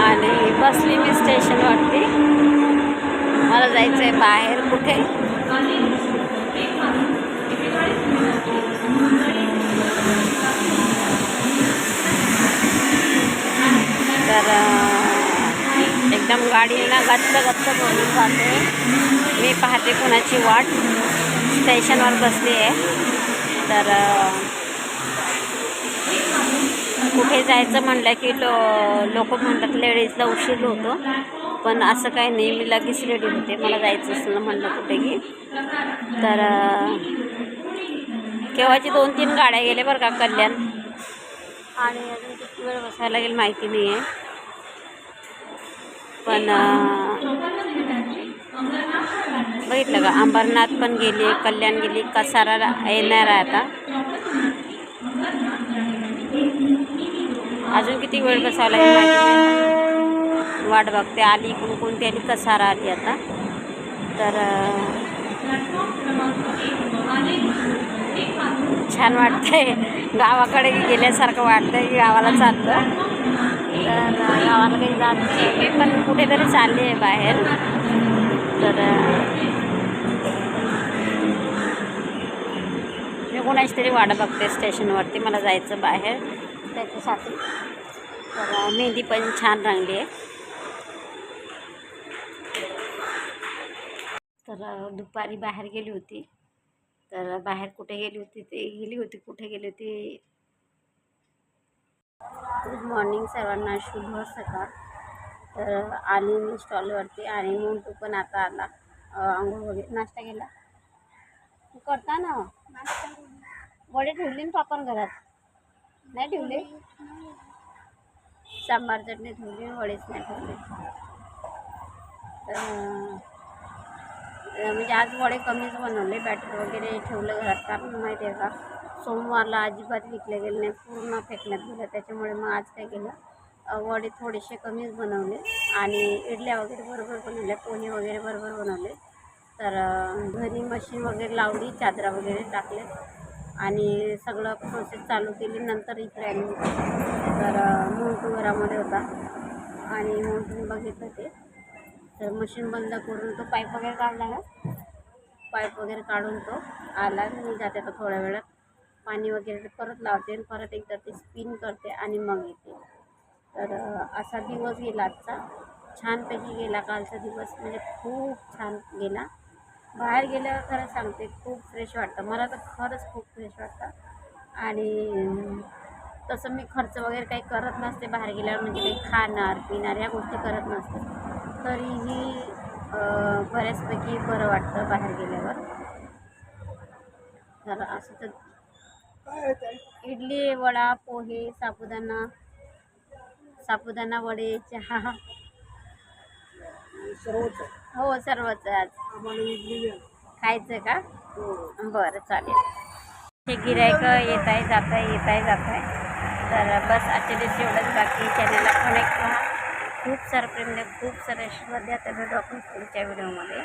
आणि बसली मी स्टेशन वाटते मला जायचं आहे बाहेर कुठे? तर एकदम गाडीला गच्च गच्च बोलून जाते. मी पाहते कुणाची वाट. स्टेशनवर बसली आहे तर कुठे जायचं म्हणलं की लो लोक म्हणतात लेडीजला उशीर होतो. पण असं काही नाही मी लगेच रेडी होते. मला जायचं असलं म्हणलं कुठेही. तर केव्हाची दोन तीन गाड्या गेल्या बरं का कल्याण. आणि अजून किती वेळ बसायला लागेल माहिती नाही आहे पण बघितलं का अंबरनाथ पण गेली कल्याण गेली कसारा येणार आहे आता. अजून किती वेळ बसावं लागेल वाट बघते आली इकडून कोणती आली कसारा आली आता. तर छान वाटतंय. गावाकडे गेल्यासारखं वाटतंय की गावाला चाललं. तर गावाला काही जात नाही. पण कुठेतरी चालली आहे बाहेर. तर मी कोणाची तरी वाट बघते स्टेशनवरती. मला जायचं बाहेर. त्याच्यासाठी. तर मेहंदी पण छान रंगली आहे. तर दुपारी बाहेर गेली होती. तर बाहेर कुठे गेली होती ते गेली होती. कुठे गेली होती? गुड मॉर्निंग सर्वांना. शुभ सकाळ. तर आली मी स्टॉलवरती आणि मोंटू पण आता आला. आंघोळ वगैरे. नाश्ता केला? तू करता ना? वडे ठेवले ना पापड घरात? नाही ठेवले. सांबार चटणी ठेवली वडेच नाही ठेवले. तर म्हणजे आज वडे कमीच बनवले बॅटर वगैरे ठेवलं घरात. कारण माहिती आहे का सोमवारला अजिबात विकले गेले नाही पूर्ण फेकण्यात गेलं. त्याच्यामुळे मग आज काय केलं वडे थोडेसे कमीच बनवले आणि इडल्या वगैरे बरोबर बनवल्या पोहे वगैरे बरोबर बनवले. तर घरी मशीन वगैरे लावली चादरा वगैरे टाकले आणि सगळं प्रोसेस चालू केली. नंतर इकडे आली तर मोंटू घरामध्ये होता. आणि मोंटून बघितलं ते. तर मशीन बंद करून तो पाईप वगैरे काढला ना? पाईप वगैरे काढून तो आला मी जाते आता थोड्या वेळात. पाणी वगैरे परत लावते आणि परत एकदा ते स्पिन करते आणि मग येते. तर असा दिवस गेला आजचा. छानपैकी गेला. कालचा दिवस म्हणजे खूप छान गेला. बाहेर गेल्यावर खरं सांगते खूप फ्रेश वाटतं. मला तर खरंच खूप फ्रेश वाटतं. आणि तसं मी खर्च वगैरे काही करत नसते बाहेर गेल्यावर म्हणजे काही खाणार पिणार ह्या गोष्टी करत नसते. तरीही बऱ्याचपैकी बरं वाटतं बाहेर गेल्यावर. तर असं तर इडली वडा पोहे साबुदाणा साबुदाणा वडे चहा. सर्वच हो सर्वच आज. खायचं का? हो. बरं चालेल. हे गिरायक येत आहे जात आहे येत आहे जात आहे तर बस आजच्या दिवशी एवढंच. बाकी चॅनलला कनेक्ट राहा खूप सारं प्रेम द्या खूप सारे आशीर्वाद द्या. तर भेटू आपण पुढच्या व्हिडिओमध्ये